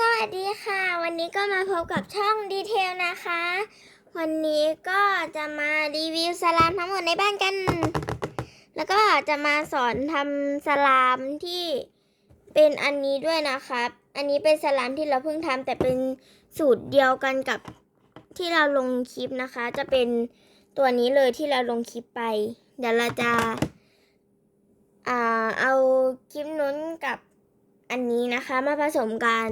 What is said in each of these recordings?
สวัสดีค่ะ วันนี้ก็มาพบกับช่องดีเทลนะคะ วันนี้ก็จะมารีวิวสลามทั้งหมดในบ้านกัน แล้วก็จะมาสอนทำสลามที่เป็นอันนี้ด้วยนะครับ อันนี้เป็นสลามที่เราเพิ่งทำแต่เป็นสูตรเดียวกันกับที่เราลงคลิปนะคะ จะเป็นตัวนี้เลยที่เราลงคลิปไป เดี๋ยวเราจะอ่าเอาคลิปนู้นกับ อันนี้นะคะมาผสมกัน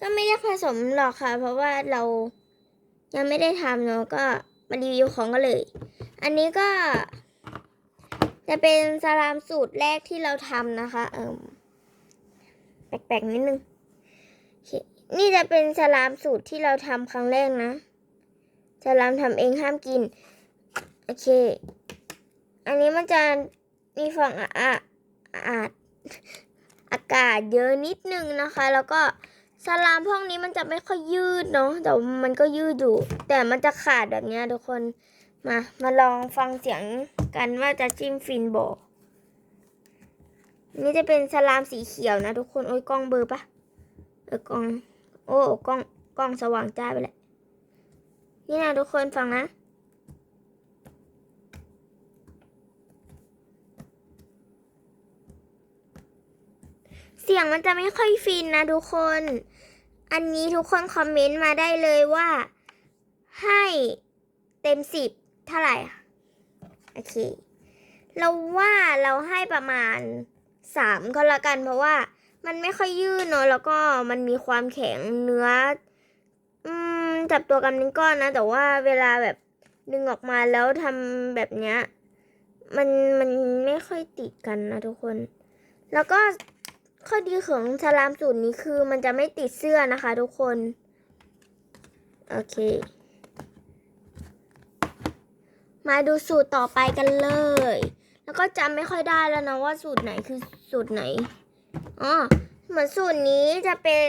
ก็ไม่ได้ผสมหรอกค่ะ เพราะว่าเรายังไม่ได้ทำเนาะก็มารีวิวของกันเลย อันนี้ก็ จะเป็นสลามสูตรแรกที่เราทำนะคะ เอิมแปลกๆนิดนึงโอเคนี่จะเป็นสลามสูตรที่เราทำครั้งแรกนะสลามทำเองห้ามกิน โอเค อันนี้มันจะมีฟองอะอะอาด อากาศเยอะนิดนึงนะคะ แล้วก็สลามพวกนี้มันจะไม่ค่อยยืดเนาะแต่มันก็ยืดอยู่ แต่มันจะขาดแบบนี้ทุกคนมามาลองฟังเสียงกันว่าจะจิ้มฟินโบอนี่จะเป็นสลามสีเขียวนะทุกคนโอ้ยกล้องเบลอร์ปะเออกล้อง โอ้กล้องกล้องสว่างจ้าไปแหละนี่นะทุกคนฟังนะ สียงมันจะไม่ค่อยฟินนะทุกคน อันนี้ทุกคนคอมเมนต์มาได้เลยว่า ให้เต็มสิบเท่าไหร่ โอเค เราว่าเราให้ประมาณสามก็แล้วกันเพราะว่ามันไม่ค่อยยืดเนอะแล้วก็มันมีความแข็งเนื้อ อืม จับตัวกันเป็นก้อนนะ แต่ว่าเวลาแบบดึงออกมาแล้วทำแบบเนี้ยมันมันไม่ค่อยติดกันนะทุกคน แล้วก็ ข้อดีของสลามสูตรนี้คือมันจะไม่ติดเสื้อนะคะทุกคน โอเค มาดูสูตรต่อไปกันเลย แล้วก็จำไม่ค่อยได้แล้วนะว่าสูตรไหนคือสูตรไหนอ๋อเหมือนสูตรนี้จะเป็น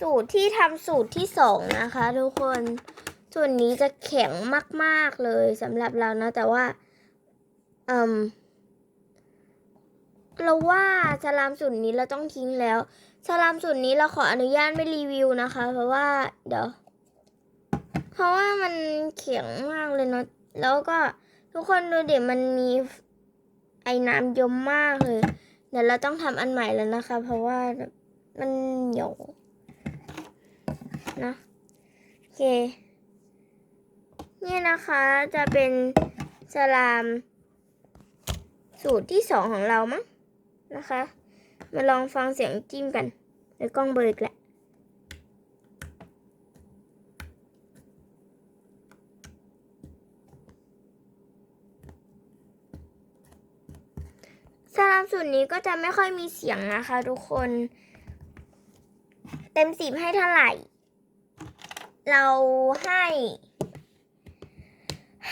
สูตรที่ทำสูตรที่สองนะคะทุกคน สูตรนี้จะแข็งมาก ๆเลยสำหรับเรานะแต่ว่าเอ่ม เราว่าสลามสูตรนี้เราต้องทิ้งแล้วสลามสูตรนี้เราขออนุญาตไม่รีวิวนะคะ เพราะว่าเดี๋ยวเพราะว่ามันเขียงมากเลยเนาะแล้วก็ทุกคนดูเดี๋ยวมันมีไอ้น้ำยมมากเลยเดี๋ยวเราต้องทำอันใหม่แล้วนะคะ เพราะว่ามันเหนียวนะโอเคเนี่ยนะคะจะเป็นสลามสูตรที่สองของเรามั้ง นะคะ มาลองฟังเสียงจิ้มกันในกล้องเบลออีกแหละสลามสูตรนี้ก็จะไม่ค่อยมีเสียงนะคะทุกคน เต็มสิบให้เท่าไหร่ เราให้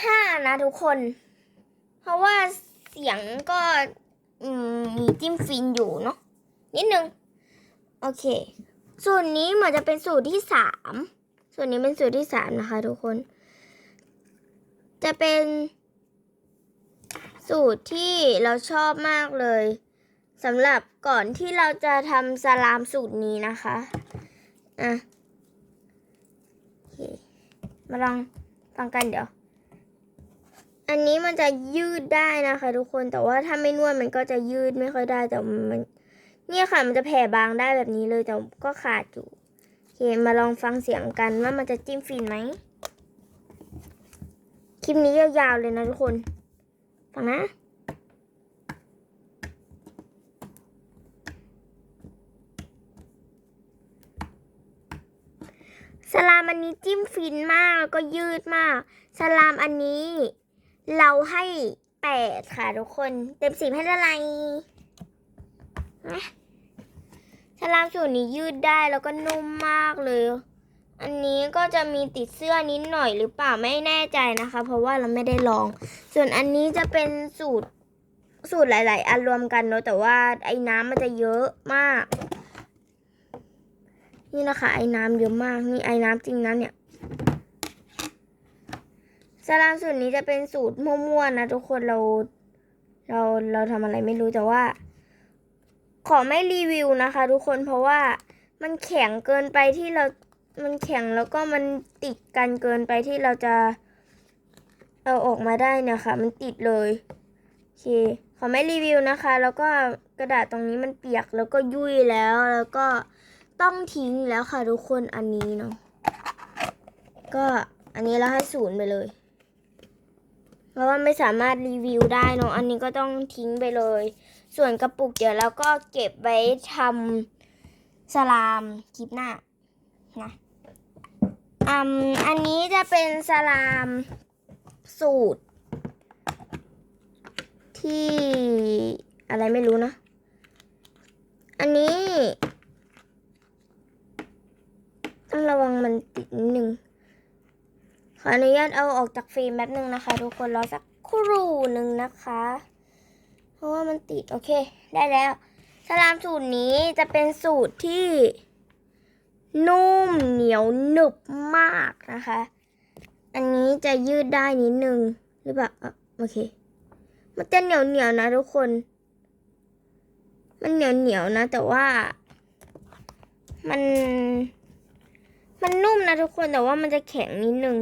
ห้านะทุกคน เพราะว่าเสียงก็ มีจิ้มฟินอยู่เนาะนิดนึง โอเคส่วนนี้เหมือนจะเป็นสูตรที่สามส่วนนี้เป็นสูตรที่สามนะคะทุกคน จะเป็นสูตรที่เราชอบมากเลยสำหรับก่อนที่เราจะทำสลามสูตรนี้นะคะอะโอเคมาลองฟังกันเดี๋ยว อันนี้มันจะยืดได้นะคะ ทุกคนแต่ว่าถ้าไม่นวดมันก็จะยืดไม่ค่อยได้แต่มันเนี่ยค่ะมันจะแผ่บางได้แบบนี้เลยแต่ก็ขาดอยู่โอเคมาลองฟังเสียงกันว่ามันจะจิ้มฟินไหมคลิปนี้ยาวๆเลยนะทุกคนฟังนะสลามอันนี้จิ้มฟินมากแล้วก็ยืดมาก สลามอันนี้ เราให้แปดค่ะทุกคน เต็มสิบให้เท่าไรนะสลามสูตรนี้ยืดได้แล้วก็นุ่มมากเลย อันนี้ก็จะมีติดเสื้อนิดหน่อยหรือเปล่าไม่แน่ใจนะคะ เพราะว่าเราไม่ได้ลอง ส่วนอันนี้จะเป็นสูตรสูตรหลาย ๆ อันรวมกันเนอะแต่ว่าไอ้น้ำมันจะเยอะมาก นี่นะคะ ไอ้น้ำเยอะมากนี่ไอ้น้ำจริงนะเนี่ย สลามสูตรนี้จะเป็นสูตรมั่วๆนะทุกคนเราเราเราทำอะไรไม่รู้แต่ว่า ขอไม่รีวิวนะคะ ทุกคนเพราะว่ามันแข็งเกินไปที่เรา มันแข็งแล้วก็มันติดกันเกินไปที่เราจะเอาออกมาได้เนี่ยค่ะมันติดเลยโอเคขอไม่รีวิวนะคะ แล้วก็กระดาษตรงนี้มันเปียกแล้วก็ยุ่ยแล้วแล้วก็ต้องทิ้งแล้วค่ะทุกคนอันนี้เนาะก็อันนี้เราให้ศูนย์ไปเลย ราะว่าไม่สามารถรีวิวได้เนาะอันนี้ก็ต้องทิ้งไปเลย ส่วนกระปุกเดี๋ยวเราก็เก็บไว้ทำสลามคลิปหน้านะอืมอันนี้จะเป็นสลามสูตร ที่อะไรไม่รู้นะ อันนี้ต้องระวังมันติดนิดนึง ขออนุญาตเอาออกจากเฟรมแป๊บนึงนะคะ ทุกคนรอสักครู่หนึ่งนะคะ เพราะว่ามันติดโอเค ได้แล้วสลามสูตรนี้จะเป็นสูตรที่นุ่มเหนียวหนึบมากนะคะ อันนี้จะยืดได้นิดนึงหรือเปล่าโอเค มันจะเหนียวเหนียวนะทุกคน มันเหนียวเหนียวนะ แต่ว่า มัน มันนุ่มนะทุกคนแต่ว่ามันจะแข็งนิดนึง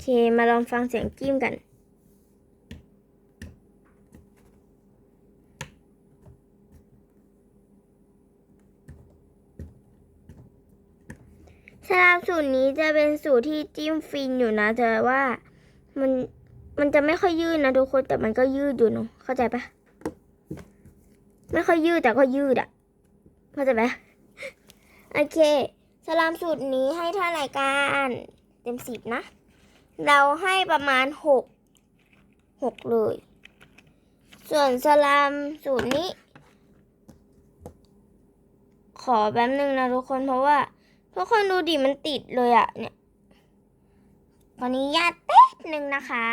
เค มาลองฟังเสียงจิ้มกัน สลามสูตรนี้จะเป็นสูตรที่จิ้มฟินอยู่นะแต่ว่ามันมันจะไม่ค่อยยืดนะทุกคนแต่มันก็ยืดอยู่เนอะเข้าใจปะไม่ค่อยยืดแต่ก็ยืดอะเข้าใจปะโอเค สลามสูตรนี้ให้เท่าไหร่กัน เต็มสิบนะ เราให้ประมาณหกหกเลย ส่วนสลามสูตรนี้ ขอแป๊บนึงนะทุกคนเพราะว่า ทุกคนดูดิมันติดเลยอะเนี่ยตอนนี้ญาตแป๊บหนึ่งนะคะ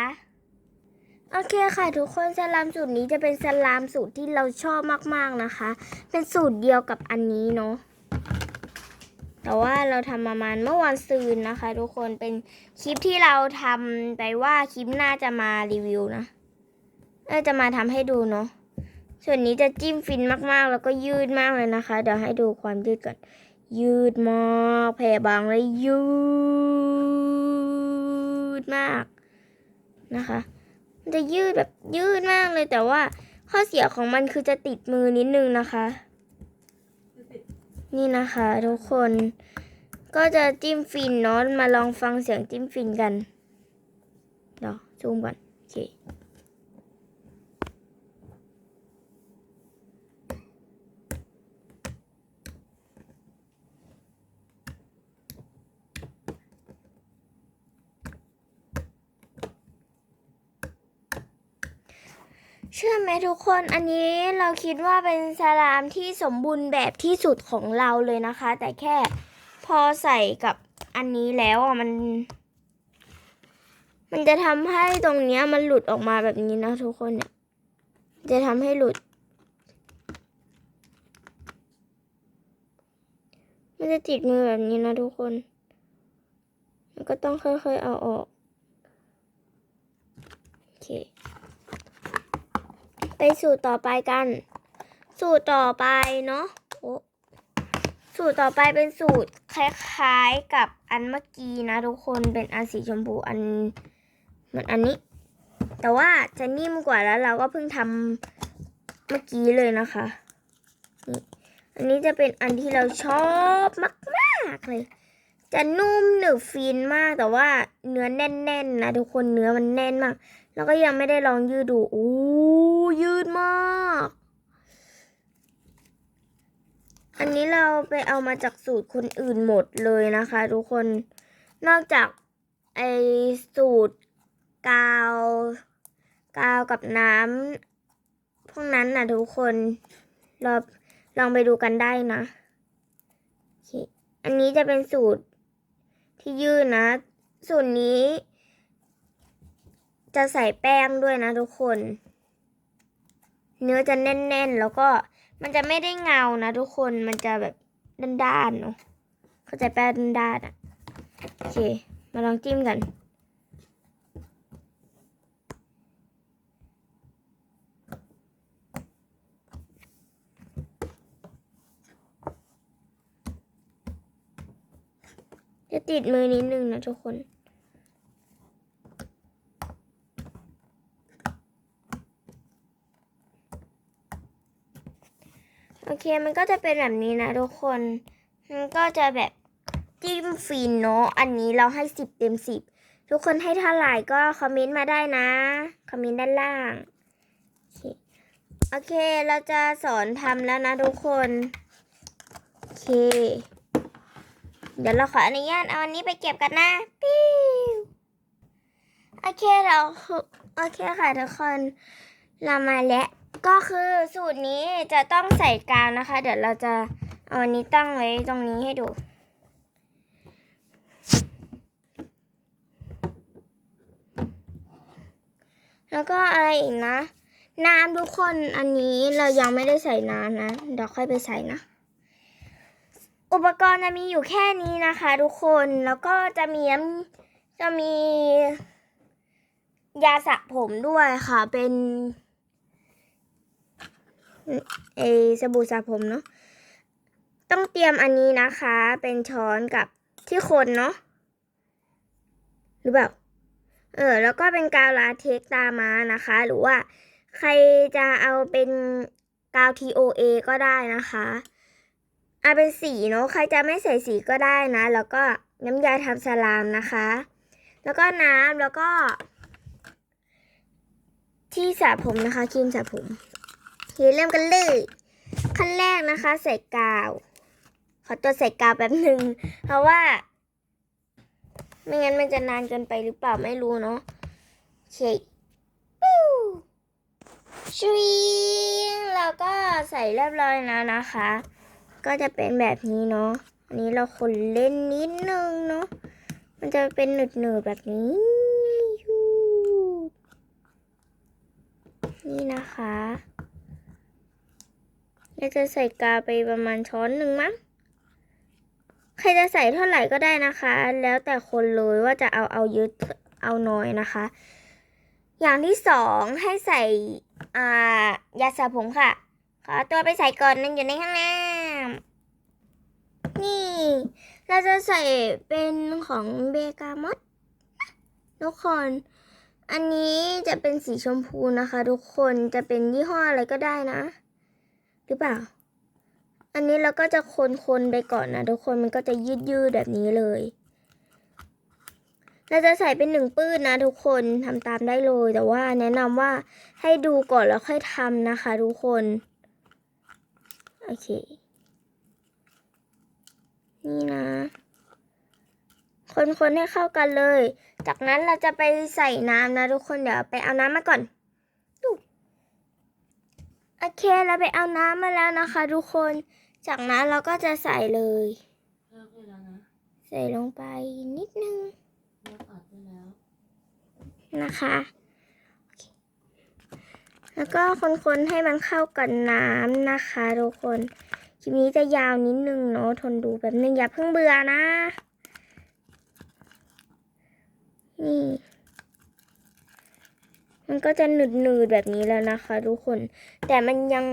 โอเคค่ะทุกคนสลามสูตรนี้จะเป็นสลามสูตรที่เราชอบมากๆนะคะ เป็นสูตรเดียวกับอันนี้เนาะ แต่ว่าเราทำประมาณเมื่อวันซืนนะคะ ทุกคนเป็นคลิปที่เราทำไปว่าคลิปหน้าจะมารีวิวนะเอ้ยจะมาทำให้ดูเนาะส่วนนี้จะจิ้มฟินมากๆ แล้วก็ยืดมากเลยนะคะ เดี๋ยวให้ดูความยืดก่อน ยืดมากแผ่บางและยืดมากนะคะมันจะยืดแบบยืดมากเลยแต่ว่าข้อเสียของมันคือจะติดมือนิดนึงนะคะ นี่นะคะทุกคนก็จะจิ้มฟินเนาะมาลองฟังเสียงจิ้มฟินกันเดี๋ยวซูมก่อนโอเค เชื่อไหมทุกคนอันนี้เราคิดว่าเป็นสลามที่สมบูรณ์แบบที่สุดของเราเลยนะคะ แต่แค่พอใส่กับอันนี้แล้วอะมัน มันจะทำให้ตรงเนี้ยมันหลุดออกมาแบบนี้นะทุกคนเนี่ย จะทำให้หลุด มันจะติดมือแบบนี้นะทุกคน มันก็ต้องค่อยๆเอาออก โอเค ไปสูตรต่อไปกัน สูตรต่อไปเนาะสูตรต่อไปเป็นสูตรคล้ายๆกับอันเมื่อกี้นะทุกคนเป็นอันสีชมพูอันเหมือนอันนี้ แต่ว่าจะนิ่มกว่าแล้วเราก็เพิ่งทำเมื่อกี้เลยนะคะอันนี้จะเป็นอันที่เราชอบมากๆเลย จะนุ่มหนึบฟินมากแต่ว่าเนื้อแน่นๆนะทุกคนเนื้อมันแน่นมาก แล้วก็ยังไม่ได้ลองยืดดูอู้ ยืดมาก อันนี้เราไปเอามาจากสูตรคนอื่นหมดเลยนะคะ ทุกคน นอกจากไอสูตรกาว กาวกับน้ำพวกนั้นนะทุกคนเราลองไปดูกันได้นะ อันนี้จะเป็นสูตรที่ยืดนะ สูตรนี้จะใส่แป้งด้วยนะทุกคน เนื้อจะแน่นๆ แล้วก็มันจะไม่ได้เงานะทุกคนมันจะแบบด้านๆเนาะเข้าใจแป้ด้านๆอะโอเค มาลองจิ้มกันจะติดมือนิดนึงนะทุกคน เคมันก็จะเป็นแบบนี้นะทุกคน มันก็จะแบบจิ้มฟินเนาะ อันนี้เราให้สิบเต็มสิบ ทุกคนให้เท่าไหร่ก็คอมเมนต์มาได้นะ คอมเมนต์ด้านล่าง โอเคเคเราจะสอนทำแล้วนะทุกคน โอเค เดี๋ยวเราขออนุญาตเอาอันนี้ไปเก็บกันนะปิ้วโอเคเรา โอเคค่ะทุกคน เรามาแล้ว ก็คือสูตรนี้จะต้องใส่กาวนะคะ เดี๋ยวเราจะเอาอันนี้ตั้งไว้ตรงนี้ให้ดู แล้วก็อะไรอีกนะ น้ำทุกคนอันนี้เรายังไม่ได้ใส่น้ำนะ เดี๋ยวค่อยไปใส่นะ อุปกรณ์จะมีอยู่แค่นี้นะคะ ทุกคนแล้วก็จะมีจะมียาสระผมด้วยค่ะเป็น เอสบู่สระผมเนาะต้องเตรียมอันนี้นะคะ เป็นช้อนกับที่คนเนาะหรือเปล่าเออแล้วก็เป็นกาวลาเท็กตามานะคะ หรือว่าใครจะเอาเป็นกาว TOA ก็ได้นะคะเอาเป็นสีเนาะใครจะไม่ใส่สีก็ได้นะ แล้วก็น้ำยาทำสลามนะคะ แล้วก็น้ำแล้วก็ ที่สระผมนะคะครีมสระผม โอเริ่มกันเลย ขั้นแรกนะคะใส่กาว ขอตัวใส่กาวแป๊บหนึ่งเพราะว่า ไม่งั้นมันจะนานเกินไปหรือเปล่าไม่รู้เนาะโอเคปิ้วชวิงแล้วก็ใส่เรียบร้อยแล้วนะคะ ก็จะเป็นแบบนี้เนาะอันนี้เราคนเล่นนิดนึงเนาะมันจะเป็นหนืดๆแบบนี้ นี่นะคะ เราจะใส่กาไปประมาณช้อนหนึ่งมั้ง ใครจะใส่เท่าไหร่ก็ได้นะคะ แล้วแต่คนเลยว่าจะเอาเอาเยอะเอาน้อยนะคะ อย่างที่สองให้ใส่อ่ายาสระผมค่ะ ขอตัวไปใส่ก่อนนั่นอยู่ในข้างหน้านี่ เราจะใส่เป็นของเบกามอตทุกคน อันนี้จะเป็นสีชมพูนะคะ ทุกคนจะเป็นยี่ห้ออะไรก็ได้นะ หรือเปล่า อันนี้เราก็จะคนๆไปก่อนนะทุกคนมันก็จะยืดๆแบบนี้เลย เราจะใส่เป็นหนึ่งปื้นนะทุกคนทำตามได้เลย แต่ว่าแนะนำว่าให้ดูก่อนแล้วค่อยทำนะคะ ทุกคน โอเค นี่นะคนๆให้เข้ากันเลย จากนั้นเราจะไปใส่น้ำนะทุกคน เดี๋ยวไปเอาน้ำมาก่อน เคเราไปเอาน้ำมาแล้วนะคะ ทุกคน จากนั้นเราก็จะใส่เลย เลิกได้แล้วนะใส่ลงไปนิดนึงเลิกอัดได้แล้ว นะคะโอเคแล้วก็คนๆให้มันเข้ากับน้ำนะคะ ทุกคนคลิปนี้จะยาวนิดนึงเนาะทนดูแบบนึงอย่าเพิ่งเบื่อนะ นี่ มันก็จะหนืดๆแบบนี้แล้วนะคะ ทุกคน แต่มันยัง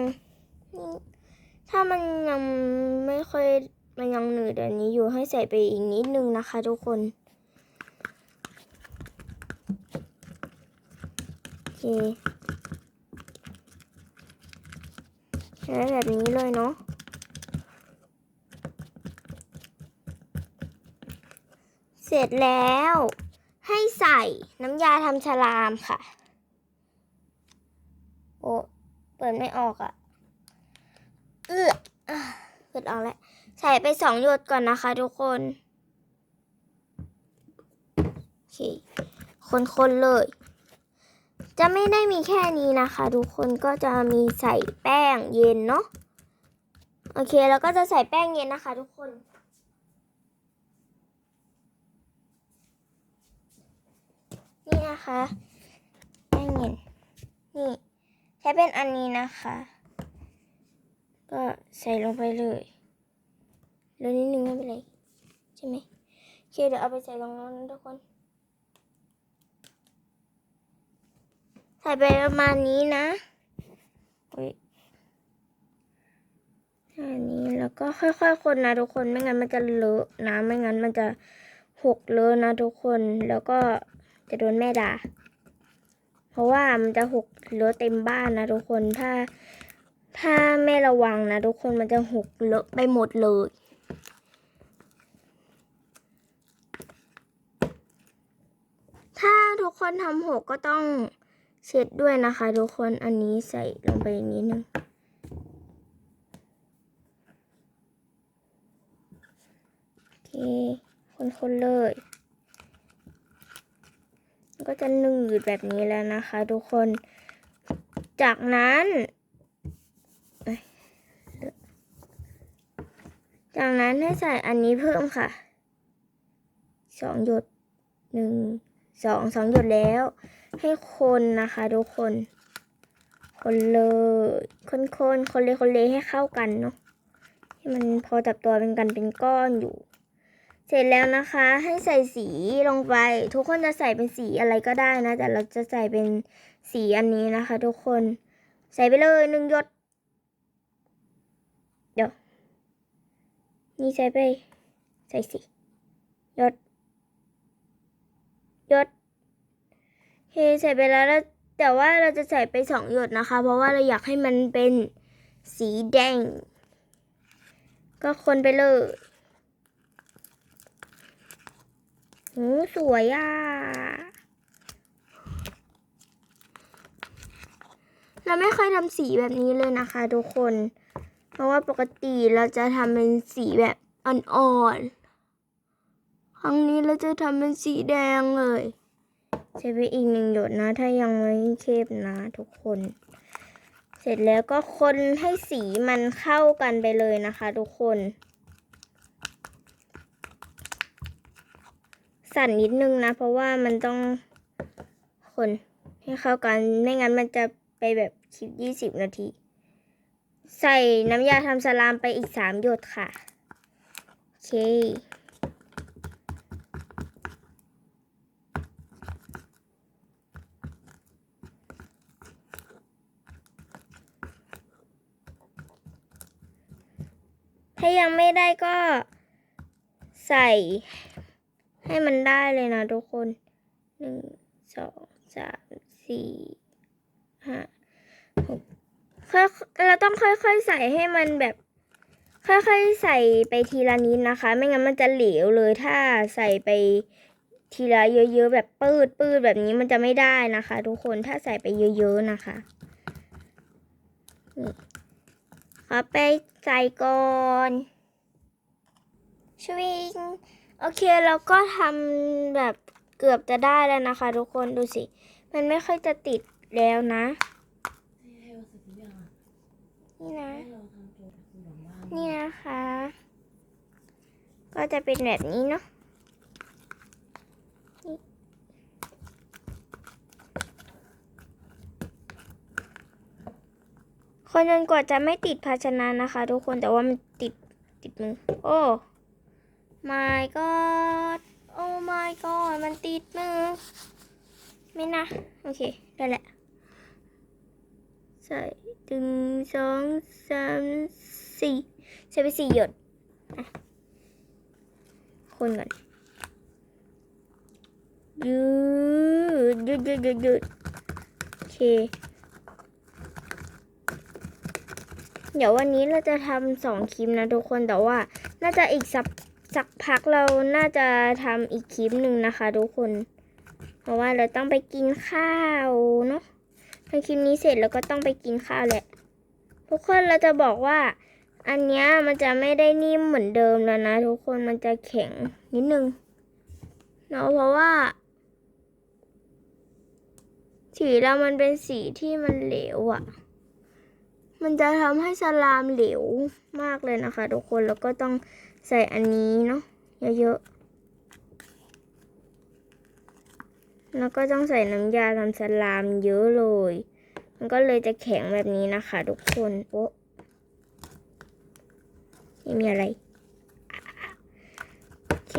ถ้ามันยังไม่ค่อยมันยังหนืดแบบนี้อยู่ให้ใส่ไปอีกนิดนึงนะคะ ทุกคนโอเคใช้แบบนี้เลยเนาะเสร็จแล้วให้ใส่น้ำยาทำฉลามค่ะ เปิดไม่ออกอะ่ะเอออะเปิดออกแล้วใส่ไปสองหยดก่อนนะคะทุกคนโอเคคนๆเลย จะไม่ได้มีแค่นี้นะคะ ทุกคนก็จะมีใส่แป้งเย็นเนาะโอเคแล้วก็จะใส่แป้งเย็นนะคะ ทุกคนนี่นะคะแป้งเย็นนี่ ช้เป็นอันนี้นะคะ ก็ใส่ลงไปเลยแล้วนิดนึงไม่เป็นไรใช่ไหมโอเคเดี๋ยวเอาไปใส่ลงนู้นทุกคน ใส่ไปประมาณนี้นะอุ้ยอันนี้แล้วก็ค่อยๆคนนะทุกคนไม่งั้นมันจะเลอะนะไม่งั้นมันจะหกเลยนะทุกคนแล้วก็จะโดนแม่ด่า เพราะว่ามันจะหกเลอะเต็มบ้านนะทุกคนถ้า ถ้าไม่ระวังนะทุกคนมันจะหกเลอะไปหมดเลยถ้าทุกคนทำหกก็ต้องเช็ดด้วยนะคะ ทุกคนอันนี้ใส่ลงไปอีกนิดนึงโอเค คนๆเลย ก็จะหนืดแบบนี้แล้วนะคะ ทุกคน จากนั้น จากนั้นให้ใส่อันนี้เพิ่มค่ะ สองหยดหนึ่งสองสองหยดแล้ว ให้คนนะคะ ทุกคน คนเลย คนคนคนเลยคนเลยให้เข้ากันเนาะให้มันพอจับตัวเป็นกันเป็นก้อนอยู่ เสร็จแล้วนะคะให้ใส่สีลงไป ทุกคนจะใส่เป็นสีอะไรก็ได้นะ แต่เราจะใส่เป็นสีอันนี้นะคะ ทุกคนใส่ไปเลยหนึ่งหยดเดี๋ยวนี่ใส่ไป ใส่สีหยดหยดเคใส่ไปแล้วแล้วแต่ว่าเราจะใส่ไปสองหยดนะคะ เพราะว่าเราอยากให้มันเป็นสีแดง ก็คนไปเลย โอ้สวยอะ เราไม่เคยทำสีแบบนี้เลยนะคะทุกคน เพราะว่าปกติเราจะทำเป็นสีแบบอ่อนๆ ครั้งนี้เราจะทำเป็นสีแดงเลยใช้ไปอีกหนึ่งหยดนะ ถ้ายังไม่เข้มนะทุกคน เสร็จแล้วก็คนให้สีมันเข้ากันไปเลยนะคะทุกคน สั่นนิดนึงนะ เพราะว่ามันต้องคนให้เข้ากันไม่งั้นมันจะไปแบบคลิปยี่สิบนาที ใส่น้ำยาทำสลามไปอีกสามหยดค่ะ โอเคถ้ายังไม่ได้ก็ใส่ ให้มันได้เลยนะทุกคนหนึ่งสองสามสี่ห้าหกค่อยเราต้องค่อยๆใส่ให้มันแบบ ค่อยๆใส่ไปทีละนิดนะคะ ไม่งั้นมันจะเหลวเลยถ้าใส่ไปทีละเยอะๆแบบปืดปืดแบบนี้มันจะไม่ได้นะคะ ทุกคนถ้าใส่ไปเยอะๆนะคะนี่ขอไปใส่ก่อนชวิง โอเคเราก็ทำแบบเกือบจะได้แล้วนะคะ ทุกคนดูสิ มันไม่ค่อยจะติดแล้วนะ นี่นะ นี่นะคะ ก็จะเป็นแบบนี้เนาะคนจนกว่าจะไม่ติดภาชนะนะคะ ทุกคนแต่ว่ามันติดติดมือโอ้ my god โอ้ my god มันติดมือ ไม่นะ โอเค ได้แหละ ใส่ตึงสองสามสี่ใส่ไปสี่หยดคนก่อนหยืดหยุดหยุดหยุดหยุดโอเค เดี๋ยววันนี้เราจะทำสองคลิปนะทุกคนแต่ว่า น่าจะอีกสัก สักพักเราน่าจะทำอีกคลิปหนึ่งนะคะ ทุกคน เพราะว่าเราต้องไปกินข้าวเนาะทำคลิปนี้เสร็จแล้วก็ต้องไปกินข้าวแหละ ทุกคนเราจะบอกว่า อันเนี้ยมันจะไม่ได้นิ่มเหมือนเดิมแล้วนะ ทุกคนมันจะแข็งนิดนึงเนาะเพราะว่า สีเรามันเป็นสีที่มันเหลวอะ่ะ มันจะทำให้สลามเหลวมากเลยนะคะ ทุกคนแล้วก็ต้อง ใส่อันนี้เนาะเยอะๆ แล้วก็ต้องใส่น้ำยาทำสลามเยอะเลย มันก็เลยจะแข็งแบบนี้นะคะทุกคนโอ้ไม่มีอะไร โอเค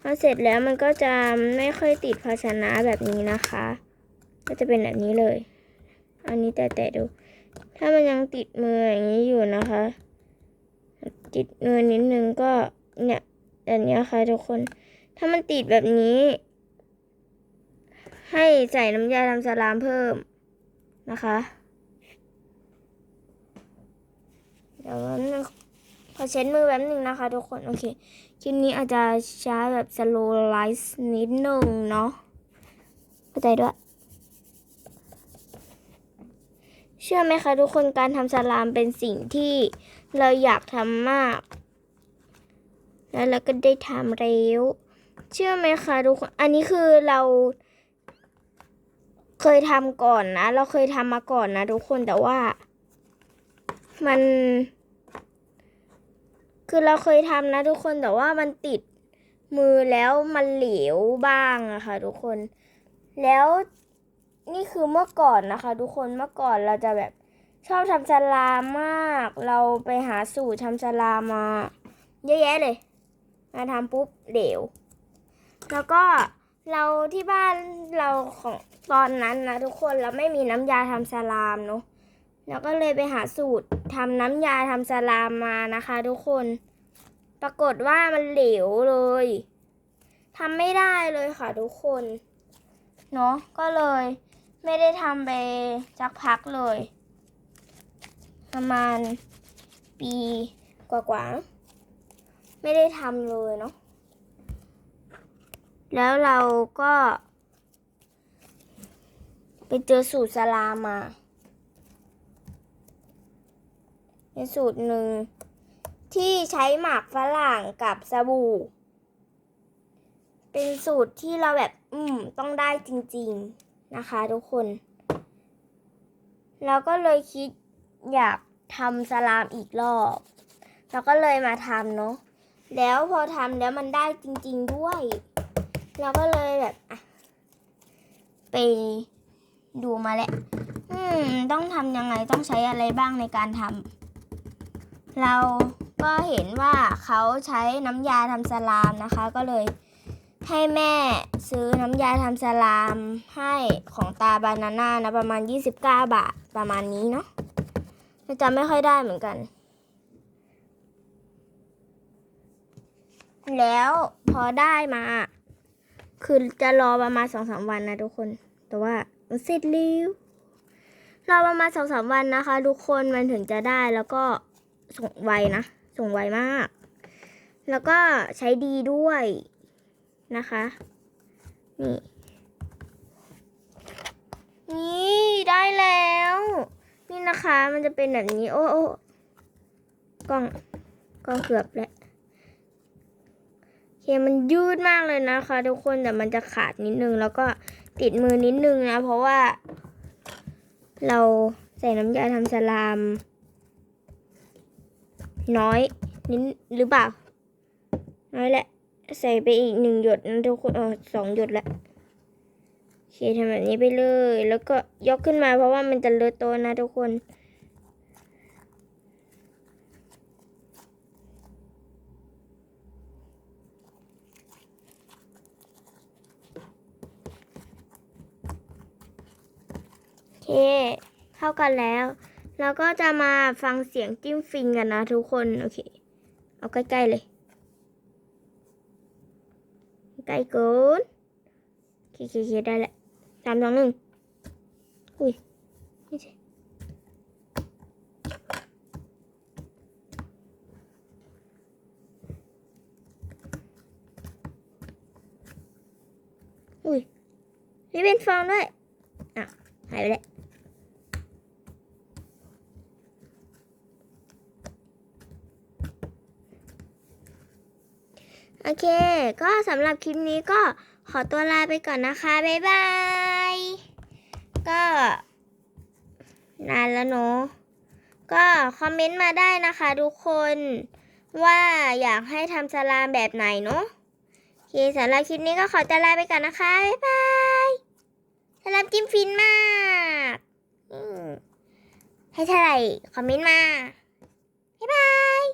พอเสร็จแล้วมันก็จะไม่ค่อยติดภาชนะแบบนี้นะคะ ก็จะเป็นแบบนี้เลย อันนี้แต่แต่ดู ถ้ามันยังติดมืออย่างนี้อยู่นะคะ ติดมือนิดนึงก็เนี่ยแบบนี้ค่ะทุกคน ถ้ามันติดแบบนี้ ให้ใส่น้ำยาทำสลามเพิ่มนะคะเดี๋ยวนึงขอเช็ดมือแป๊บหนึ่งนะคะ ทุกคน โอเค คลิปนี้อาจจะช้าแบบสโลไลซ์นิดนึงเนาะเข้าใจด้วย เชื่อไหมคะทุกคนการทำสลามเป็นสิ่งที่ เราอยากทำมาก แล้วเราก็ได้ทำเร็วเชื่อไหมคะทุกคนอันนี้คือเราเคยทำก่อนนะ เราเคยทำมาก่อนนะทุกคนแต่ว่า มัน คือเราเคยทำนะทุกคนแต่ว่ามันติดมือแล้วมันเหลวบ้างอะค่ะทุกคน แล้วนี่คือเมื่อก่อนนะคะ ทุกคนเมื่อก่อนเราจะแบบ ชอบทำสลามาก เราไปหาสูตรทำสลามา เยอะแยะเลย มาทำปุ๊บเหลว แล้วก็เราที่บ้านเราของตอนนั้นนะทุกคนเราไม่มีน้ำยาทำสลามเนาะแล้วก็เลยไปหาสูตรทำน้ำยาทำสลามมานะคะ ทุกคน ปรากฏว่ามันเหลวเลยทำไม่ได้เลยค่ะทุกคน เนาะก็เลยไม่ได้ทำไปสักพักเลย ประมาณปีกว่าๆ ไม่ได้ทำเลยเนาะ แล้วเราก็ ไปเจอสูตรสลามาเป็นสูตรหนึ่งที่ใช้หมากฝรั่งกับสบู่ เป็นสูตรที่เราแบบ อืม ต้องได้จริง ๆ นะคะทุกคน เราก็เลยคิดอยาก ทำสลามอีกรอบ เราก็เลยมาทำเนาะแล้วพอทำแล้วมันได้จริง ๆด้วย เราก็เลยแบบอะไปดูมาแล้วอืม ต้องทำยังไงต้องใช้อะไรบ้างในการทำเราก็เห็นว่าเขาใช้น้ำยาทำสลามนะคะ ก็เลยให้แม่ซื้อน้ำยาทำสลามให้ของตาบานาน่านะประมาณ 29 บาทประมาณนี้เนาะ จำไม่ค่อยได้เหมือนกัน แล้วพอได้มา คือจะรอประมาณสองสามวันนะทุกคน แต่ว่ามันเสร็จแล้วรอประมาณสองสามวันนะคะ ทุกคนมันถึงจะได้แล้วก็ส่งไวนะ ส่งไวมาก แล้วก็ใช้ดีด้วยนะคะ นี่ นี่ได้แล้ว นี่นะคะมันจะเป็นแบบนี้ โอ้โอ้กล้องกล้องเกือบแล้วโอเคมันยืดมากเลยนะคะ ทุกคนแต่มันจะขาดนิดนึง แล้วก็ติดมือนิดนึงนะ เพราะว่า เราใส่น้ำยาทำสลาม น้อยนิดหรือเปล่าน้อยแหละ ใส่ไปอีกหนึ่งหยดนะทุกคนเออสองหยดและโอ เคทำแบบนี้ไปเลย แล้วก็ยกขึ้นมาเพราะว่ามันจะเลอะโตนะทุกคน โอเค เข้ากันแล้ว แล้วก็จะมาฟังเสียงจิ้มฟิงกันนะทุกคน โอเค เอาใกล้ๆเลย ใกล้เกินโอเคโอเคเคได้แล้ว สามสองหนึ่งอุ้ยไม่ใช่อุ้ยนี่เป็นฟองด้วยอะหายไปแล้วโอเค ก็สำหรับคลิปนี้ก็ขอตัวลาไปก่อนนะคะ บ๊ายบาย ก็นานแล้วเนอะก็คอมเมนต์มาได้นะคะทุกคนว่าอยากให้ทำสลามแบบไหนเนอะโอเคสำหรับคลิปนี้ก็ขอตัวลาไปก่อนนะคะ บ๊ายบายสลามจิ้มฟินมากให้เท่าไหร่คอมเมนต์มา บ๊ายบาย